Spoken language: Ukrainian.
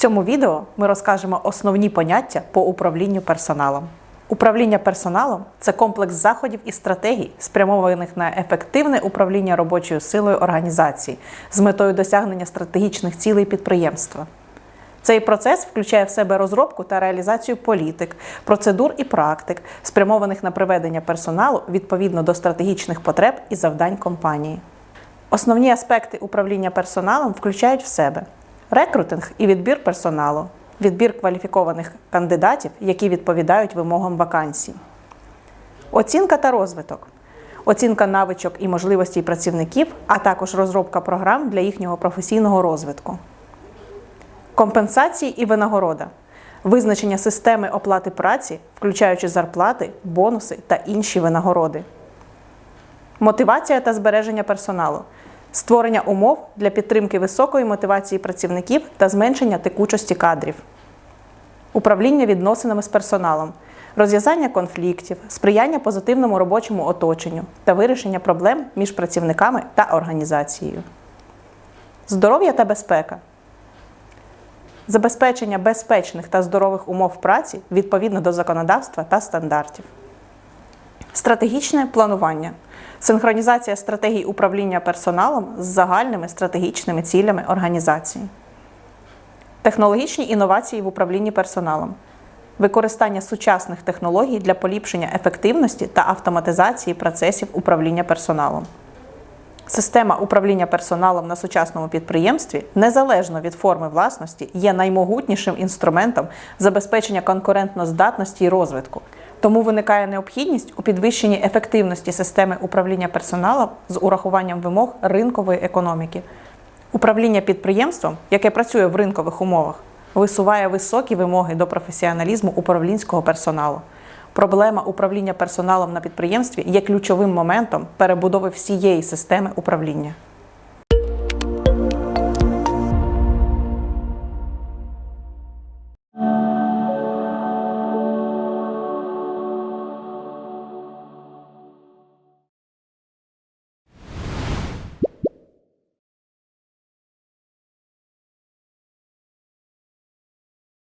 цьому відео ми розкажемо основні поняття по управлінню персоналом. Управління персоналом це комплекс заходів і стратегій, спрямованих на ефективне управління робочою силою організації з метою досягнення стратегічних цілей підприємства. Цей процес включає в себе розробку та реалізацію політик, процедур і практик, спрямованих на приведення персоналу відповідно до стратегічних потреб і завдань компанії. Основні аспекти управління персоналом включають в себе рекрутинг і відбір персоналу, відбір кваліфікованих кандидатів, які відповідають вимогам вакансій, оцінка та розвиток, оцінка навичок і можливостей працівників, а також розробка програм для їхнього професійного розвитку. Компенсації і винагорода. Визначення системи оплати праці, включаючи зарплати, бонуси та інші винагороди. Мотивація та збереження персоналу. Створення умов для підтримки високої мотивації працівників та зменшення текучості кадрів. Управління відносинами з персоналом. Розв'язання конфліктів, сприяння позитивному робочому оточенню та вирішення проблем між працівниками та організацією. Здоров'я та безпека забезпечення безпечних та здорових умов праці відповідно до законодавства та стандартів. Стратегічне планування. Синхронізація стратегій управління персоналом з загальними стратегічними цілями організації. Технологічні інновації в управлінні персоналом. Використання сучасних технологій для поліпшення ефективності та автоматизації процесів управління персоналом. Система управління персоналом на сучасному підприємстві, незалежно від форми власності, є наймогутнішим інструментом забезпечення конкурентноздатності і розвитку. Тому виникає необхідність у підвищенні ефективності системи управління персоналом з урахуванням вимог ринкової економіки. Управління підприємством, яке працює в ринкових умовах, висуває високі вимоги до професіоналізму управлінського персоналу. Проблема управління персоналом на підприємстві є ключовим моментом перебудови всієї системи управління.